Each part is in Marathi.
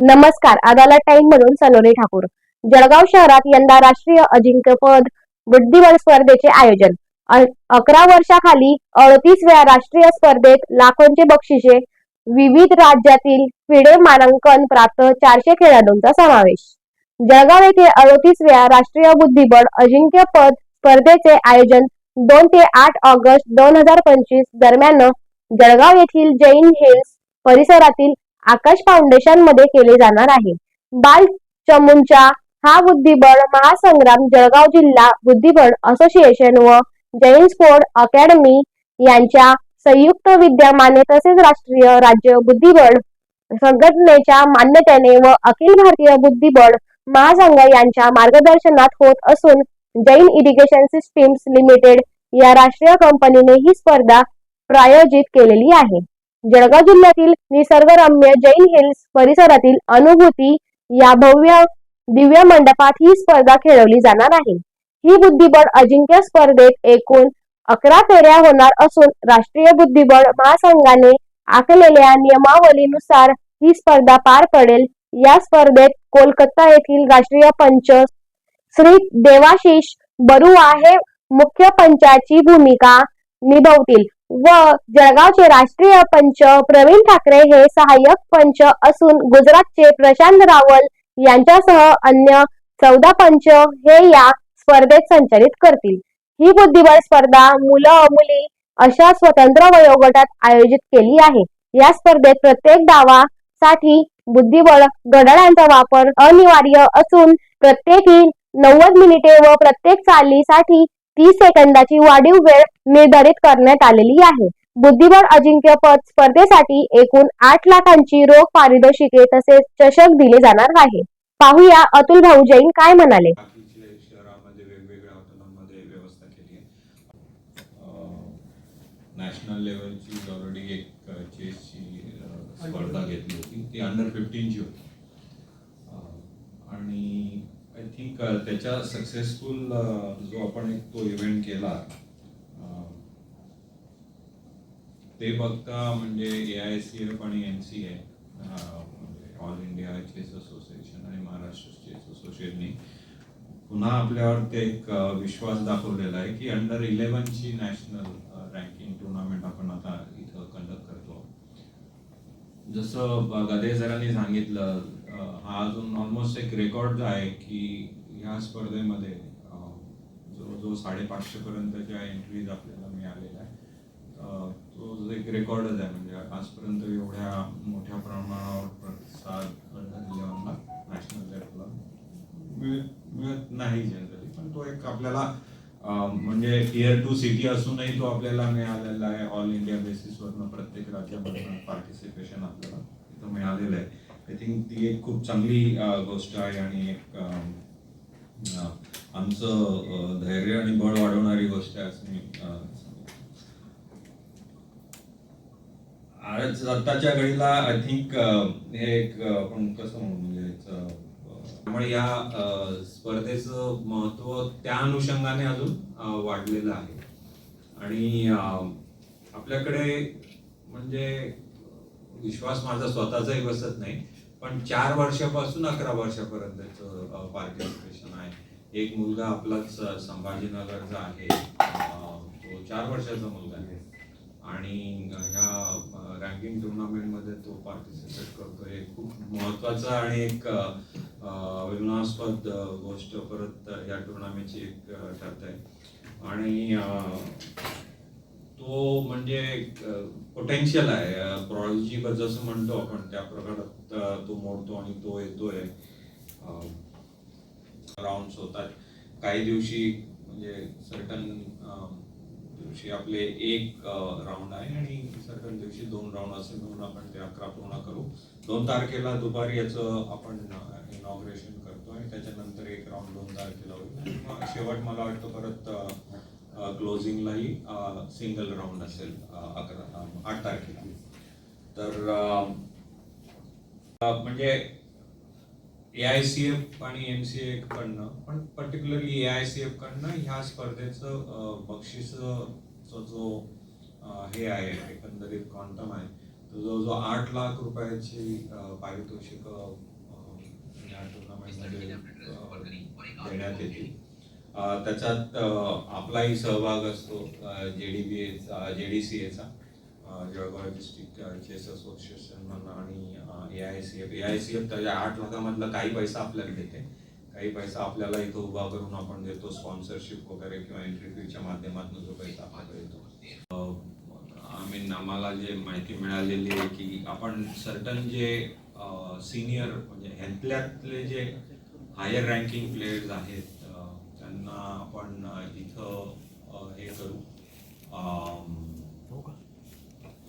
नमस्कार. अदालत टाइम मधून सलोनी ठाकूर. जळगाव शहरात यंदा राष्ट्रीय अजिंक्यपद बुद्धिबळ स्पर्धेचे आयोजन. अकरा वर्षाखाली अडतीस वेळा राष्ट्रीय स्पर्धेत लाखोंचे बक्षिसे विविध राज्यातील फिडे मानांकन प्राप्त चारशे खेळाडूंचा समावेश. जळगाव येथे अडतीस वेळा राष्ट्रीय बुद्धिबळ अजिंक्यपद स्पर्धेचे आयोजन दोन ते आठ ऑगस्ट दोन हजार पंचवीस दरम्यान जळगाव येथील जैन हिल्स परिसरातील आकाश फाउंडेशनमध्ये केले जाणार आहे. बाल चमूंच्या हा बुद्धिबळ महासंग्राम जळगाव जिल्हा बुद्धिबळ असोसिएशन व जैन स्पोर्ट अकॅडमी यांच्या संयुक्त विद्यमाने तसेच राष्ट्रीय राज्य बुद्धिबळ संघटनेच्या मान्यतेने व अखिल भारतीय बुद्धिबळ महासंघ यांच्या मार्गदर्शनात होत असून जैन इरिगेशन सिस्टीम्स लिमिटेड या राष्ट्रीय कंपनीने ही स्पर्धा प्रायोजित केलेली आहे. जळगाव जिल्ह्यातील निसर्गरम्य जैन हिल्स परिसरातील अनुभूती या भव्य दिव्य मंडपात ही स्पर्धा खेळवली जाणार आहे. ही बुद्धिबळ अजिंक्य स्पर्धेत एकूण अकरा फेऱ्या होणार असून राष्ट्रीय बुद्धिबळ महासंघाने आखलेल्या नियमावलीनुसार ही स्पर्धा पार पडेल. या स्पर्धेत कोलकाता येथील राष्ट्रीय पंच श्री देवाशिष बरुआ हे मुख्य पंचाची भूमिका निभवतील. व जळगावचे राष्ट्रीय पंच प्रवीण ठाकरे हे सहाय्यक पंच असून गुजरातचे प्रशांत रावल यांच्यासह अन्य चौदा पंच हे या स्पर्धेत संचालित करतील. ही बुद्धिबळ स्पर्धा मुलं मुली अशा स्वतंत्र वयोगटात आयोजित केली आहे. या स्पर्धेत प्रत्येक डावासाठी बुद्धिबळ घड्याळांचा वापर अनिवार्य असून प्रत्येकी नव्वद मिनिटे व प्रत्येक चालीसाठी तीस सेकंदाची वाढीव वेळ निर्धारित करण्यात आलेली आहे. बुद्धिबळ अजिंक्यपद स्पर्धेसाठी एकूण आठ लाखांची रोख पारितोषिके तसेच चषक दिले जाणार आहे. पाहूया अतुल भाऊ जैन काय म्हणाले. नॅशनल लेवलची ऑलरेडी एक चेसची स्पर्धा घेतली होती. ती अंडर फिफ्टीनची होती. आणि आय थिंक uh, त्याच्या सक्सेसफुल uh, जो आपण एक तो इव्हेंट केला ते बघता म्हणजे ए आय सी एफ आणि N C A all India chess association आणि महाराष्ट्र चेस असोसिएशनने पुन्हा आपल्यावरती एक विश्वास दाखवलेला आहे की अंडर इलेव्हनची नॅशनल रँकिंग टुर्नामेंट आपण आता इथं कंडक्ट करतो. जसं ब- सांगितलं हा अजून ऑलमोस्ट एक रेकॉर्ड आहे की ह्या स्पर्धेमध्ये जो जवळजवळ साडेपाचशे पर्यंतच्या एंट्रीज आपल्याला मिळालेल्या आहे तो एक रेकॉर्डच आहे. म्हणजे आजपर्यंत एवढ्या मोठ्या प्रमाणावर प्रतिसाद लेवलला नॅशनल लेवलला मिळत मिळत नाही जनरली पण तो एक आपल्याला म्हणजे इयर टू सिटी असूनही तो आपल्याला मिळालेला आहे. ऑल इंडिया बेसिसवरनं प्रत्येक राज्यामधनं पार्टिसिपेशन आपल्याला तिथं मिळालेलं आहे. आय थिंक ती एक खूप चांगली गोष्ट आहे आणि एक आमचं धैर्य आणि बळ वाढवणारी गोष्ट आहे असं मी आज आताच्या घडीला आय थिंक हे एक आपण कसं म्हणू म्हणजे त्यामुळे या स्पर्धेचं महत्त्व त्या अनुषंगाने अजून वाढलेलं आहे. आणि आपल्याकडे म्हणजे विश्वास माझा स्वतःचाही बसत नाही. पण चार वर्षापासून अकरा वर्षापर्यंतचं पार्टिसिपेशन आहे. एक मुलगा आपलाच संभाजीनगरचा आहे. तो चार वर्षाचा मुलगा आहे. आणि ह्या रँकिंग टुर्नामेंटमध्ये तो पार्टिसिपेट करतो हे खूप महत्त्वाचं आणि एक अभिमानास्पद गोष्ट परत या टुर्नामेंटची एक अ, ठरते आणि तो म्हणजे पोटेन्शियल आहे. प्रॉलॉजी जसं म्हणतो आपण त्या प्रकारात तो मोडतो आणि तो येतोय. राऊंड होतात. काही दिवशी म्हणजे सर्टन दिवशी आपले एक राऊंड आहे आणि सर्टन दिवशी दोन राऊंड असे म्हणून आपण ते अकरा पूर्ण करू. दोन तारखेला दुपारी याचं आपण इनॉग्रेशन करतो आणि त्याच्यानंतर एक राऊंड दोन तारखेला होईल. आणि मग शेवट मला वाटतं परत क्लोजिंगलाही सिंगल राऊंड असेल अकरा आठ तारखेला तर म्हणजे ए आय सी एफ आणि एम सी ए कडनं पण particularly A I C F कडनं ह्या स्पर्धेचं अ, बक्षिसचा जो हे आहे एकंदरीत क्वांटम आहे तो जो जो आठ लाख रुपयाची पारितोषिक या टुर्नामेंटमध्ये देण्यात येतील. त्याच्यात आपलाही सहभाग असतो जे D B H J D C H Jalgaon district chess association आणि A I C F A I C F त्याच्या आठ लाखामधला काही पैसा आपल्याला देते. काही पैसा आपल्याला इथं उभा करून आपण देतो स्पॉन्सरशिप वगैरे किंवा एंट्री फीच्या माध्यमातून जो पैसा आपण देतो. आय मीन आम्हाला जे माहिती मिळालेली आहे की आपण सर्टन जे सिनियर म्हणजे ह्यातल्यातले जे हायर रँकिंग प्लेयर्स आहेत त्यांना आपण इथं हे करू.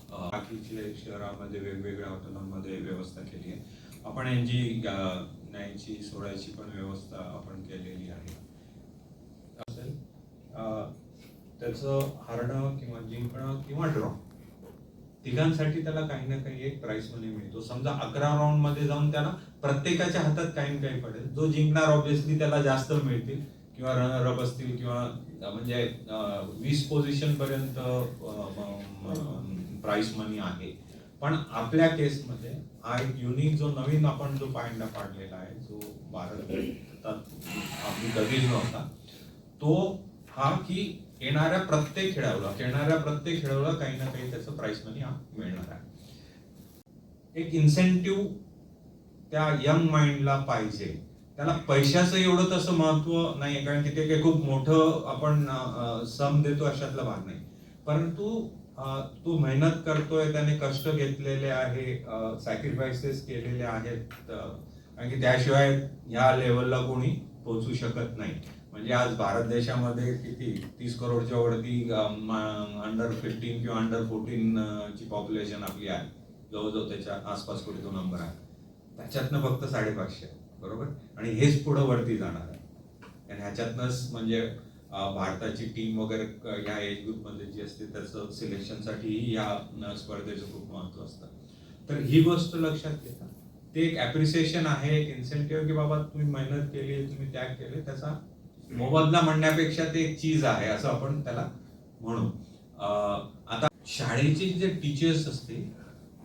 बाकीचे शहरामध्ये वेगवेगळ्या हॉटेलांमध्ये व्यवस्था केली आहे. आपण यांची न्यायची सोडायची पण व्यवस्था आपण केलेली आहे. असेल त्याचं हारणं किंवा जिंकणं किंवा ड्रॉ तिघांसाठी त्याला काही ना काही एक प्राइस मनी मिळतो. समजा अकरा राऊंडमध्ये जाऊन त्याला प्रत्येकाच्या हातात काही ना काही पडेल. जो जिंकणार ऑब्विसली त्याला जास्त मिळतील. किंवा रनर अप असतील किंवा म्हणजे वीस पोझिशन पर्यंत प्राइस मनी आहे. पण आपल्या केसमध्ये हा एक युनिक जो नवीन आपण जो पायंडा पाडलेला आहे जो भारतात अगदी कधीच नव्हता तो हा की येणाऱ्या प्रत्येक खेळाडूला खेळणाऱ्या प्रत्येक खेळाडूला काही ना काही त्याचं प्राइस मनी मिळणार आहे. एक इन्सेंटिव्ह त्या यंग माइंडला पाहिजे. त्याला पैशाचं एवढं तसं महत्त्व नाही कारण की ते काही खूप मोठं आपण सम देतो अशातला भाग नाही. परंतु तो मेहनत करतोय त्याने कष्ट घेतलेले आहे सॅक्रिफायसेस केलेले आहेत कारण की त्याशिवाय ह्या लेवलला कोणी पोहोचू शकत नाही. म्हणजे आज भारत देशामध्ये किती तीस करोडच्या वरती अंडर फिफ्टीन किंवा अंडर फोर्टीन ची पॉप्युलेशन आपली आहे. जवळजवळ त्याच्या आसपास कुठे तो नंबर आहे. त्याच्यातनं फक्त साडेपाचशे. आहे, बरोबर? आणि हेच पुढं वरती जाणार आहे. आणि ह्याच्यातनंच म्हणजे भारताची टीम वगैरे या एज ग्रुपमध्ये जी असते त्याचं सिलेक्शनसाठीही या स्पर्धेचं खूप महत्त्व असतं. तर ही गोष्ट लक्षात घेता. ते एक ॲप्रिसिएशन आहे एक इन्सेंटिव्ह की बाबा तुम्ही मेहनत केली तुम्ही त्याग केले त्याचा मोबदला म्हणण्यापेक्षा ते एक चीज आहे असं आपण त्याला म्हणू. आता शाळेचे जे टीचर्स असतील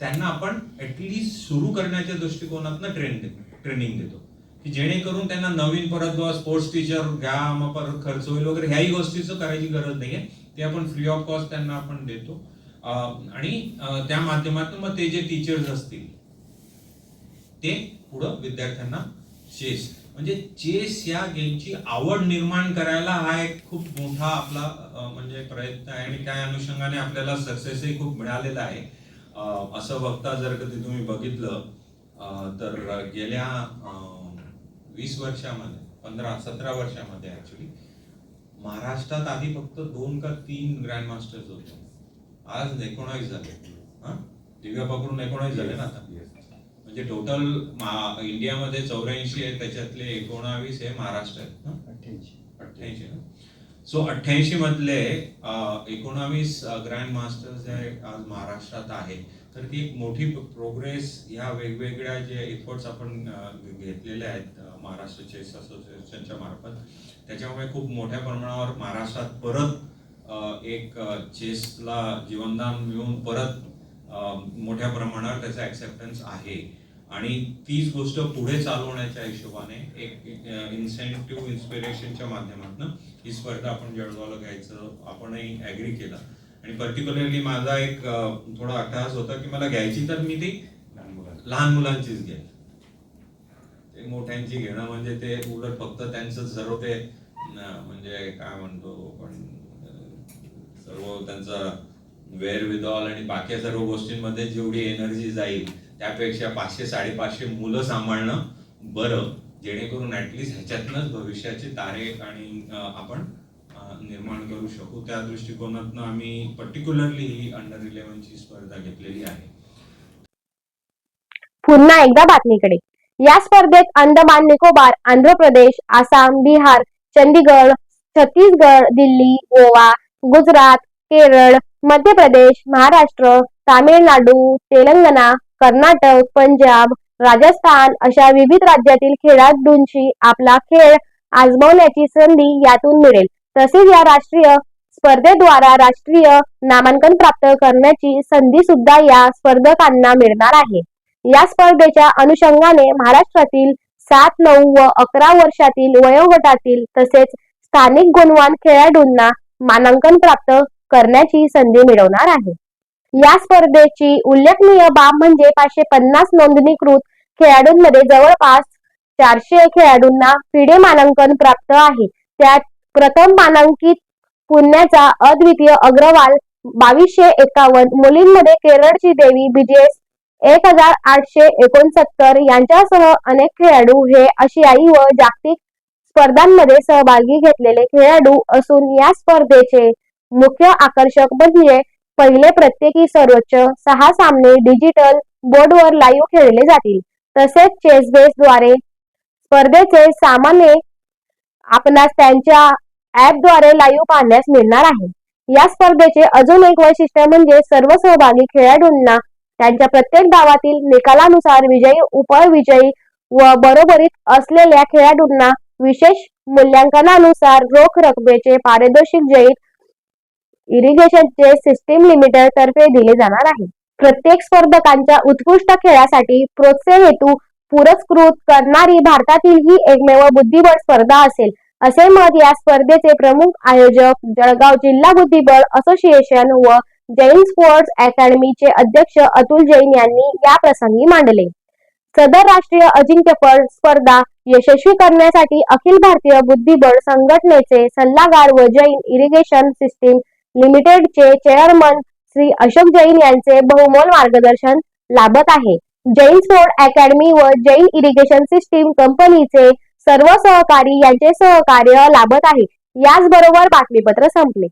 त्यांना आपण ऍटलिस्ट सुरू करण्याच्या दृष्टिकोनातनं ट्रेन देतो ट्रेनिंग देतो. की जेणेकरून त्यांना नवीन परत बुवा स्पोर्ट्स टीचर घ्या मग परत खर्च होईल वगैरे ह्याही गोष्टीचं करायची गरज नाहीये. ते आपण फ्री ऑफ कॉस्ट त्यांना आपण देतो. आणि त्या माध्यमातून मग ते जे टीचर्स असतील ते पुढं विद्यार्थ्यांना चेस म्हणजे चेस या गेमची आवड निर्माण करायला हा एक खूप मोठा आपला म्हणजे प्रयत्न आहे आणि त्या अनुषंगाने आपल्याला सक्सेसही खूप मिळालेला आहे. असं बघता जर कधी तुम्ही बघितलं तर गेल्या वीस वर्षामध्ये पंधरा सतरा वर्षामध्ये ऍक्च्युली महाराष्ट्रात आधी फक्त दोन का तीन ग्रँड मास्टर्स होते. आज एकोणावीस झाले. हा? दिव्या पकडून एकोणावीस झाले ना आता. म्हणजे टोटल इंडियामध्ये चौऱ्याऐंशी आहे त्याच्यातले एकोणावीस हे महाराष्ट्र आहेत. ना अठ्ठ्याऐंशी. ना? सो अठ्ठ्याऐंशी मधले एकोणावीस ग्रँड मास्टर्स जे आज महाराष्ट्रात आहे तर ती एक मोठी प्रोग्रेस ह्या वेगवेगळ्या जे एफर्ट्स आपण घेतलेले आहेत महाराष्ट्र चेस असोसिएशनच्या मार्फत त्याच्यामुळे खूप मोठ्या प्रमाणावर महाराष्ट्रात परत एक चेसला जीवनदान मिळून परत मोठ्या प्रमाणावर त्याचा ऍक्सेप्टन्स आहे. आणि तीच गोष्ट पुढे चालवण्याच्या हिशोबाने एक इन्सेंटिव्ह इन्स्पिरेशनच्या माध्यमातून ही स्पर्धा आपण जळगावला घ्यायचं आपणही ॲग्री केलं. आणि पर्टिक्युलरली माझा एक थोडा अट्टहास होता की मला घ्यायची तर मी ती लहान मुलांचीच घ्यायची. ते मोठ्यांची घेणं म्हणजे ते उलट फक्त त्यांचं सर्व ते म्हणजे काय म्हणतो आपण सर्व त्यांचा वेअर विद ऑल आणि बाकी सर्व गोष्टींमध्ये जेवढी एनर्जी जाईल त्यापेक्षा पाचशे साडेपाचशे मुलं सांभाळणं बरं जेणेकरून ऍटलिस्ट ह्याच्यातनंच भविष्याचे तारे आणि आपण निर्माण करू शकू. त्या दृष्टिकोनातनं आम्ही पर्टिक्युलरली ही अंडर इलेव्हनची स्पर्धा घेतलेली आहे. पुन्हा एकदा बातमीकडे. या स्पर्धेत अंदमान निकोबार आंध्र प्रदेश आसाम बिहार चंदीगड छत्तीसगड दिल्ली गोवा गुजरात केरळ मध्य प्रदेश महाराष्ट्र तामिळनाडू तेलंगणा कर्नाटक पंजाब राजस्थान अशा विविध राज्यातील खेळाडूंशी आपला खेळ आजमावण्याची संधी यातून मिळेल. तसेच या राष्ट्रीय स्पर्धेद्वारा राष्ट्रीय नामांकन प्राप्त करण्याची संधी सुद्धा या स्पर्धकांना मिळणार आहे. या स्पर्धेच्या अनुषंगाने महाराष्ट्रातील सात नऊ व अकरा वर्षातील वयोगटातील तसेच स्थानिक गुणवान खेळाडूंना मानांकन प्राप्त करण्याची संधी मिळवणार आहे. या स्पर्धेची उल्लेखनीय बाब म्हणजे पाचशे पन्नास नोंदणीकृत खेळाडूंमध्ये जवळपास चारशे खेळाडूंना फिडे मानांकन प्राप्त आहे. त्यात प्रथम मानांकित पुण्याचा अद्वितीय अग्रवाल बावीसशे एकावन्न मुलींमध्ये केरळची देवी बिजेस एक हजार आठशे एकोणसत्तर यांच्यासह अनेक खेळाडू हे आशियाई व जागतिक स्पर्धांमध्ये सहभागी घेतलेले खेळाडू असून या स्पर्धेचे मुख्य आकर्षक म्हणजे पहिले प्रत्येकी सर्वोच्च सहा सामने डिजिटल बोर्डवर लाईव्ह खेळले जातील. तसेच चेस बेस द्वारे स्पर्धेचे सामने आपणास त्यांच्या ऍपद्वारे लाईव्ह पाहण्यास मिळणार आहे. या स्पर्धेचे अजून एक वैशिष्ट्य म्हणजे सर्व सहभागी खेळाडूंना त्यांच्या प्रत्येक गावातील निकालानुसार विजयी उपविजयी व बरोबरीत असलेल्या खेळाडूंना विशेष मूल्यांकनानुसार रोख रकमेचे पारितोषिक जैत इरिगेशनचे सिस्टीम लिमिटेड तर्फे दिले जाणार आहे. प्रत्येक स्पर्धकांच्या उत्कृष्ट खेळासाठी प्रोत्साहन हेतू पुरस्कृत करणारी भारतातील ही एकमेव बुद्धिबळ स्पर्धा असेल असे मत या स्पर्धेचे प्रमुख आयोजक जळगाव जिल्हा बुद्धिबळ असोसिएशन व जैन स्पोर्ट्स अकॅडमीचे अध्यक्ष अतुल जैन यांनी या प्रसंगी मांडले. सदर राष्ट्रीय अजिंक्यपद स्पर्धा यशस्वी करण्यासाठी अखिल भारतीय बुद्धिबळ संघटनेचे सल्लागार व जैन इरिगेशन सिस्टीम लिमिटेडचे चेअरमन श्री अशोक जैन यांचे बहुमोल मार्गदर्शन लाभत आहे. जैन सोड अकॅडमी व जैन इरिगेशन सिस्टीम कंपनीचे सर्व सहकारी यांचे सहकार्य लाभत आहे. याचबरोबर बातमीपत्र संपले.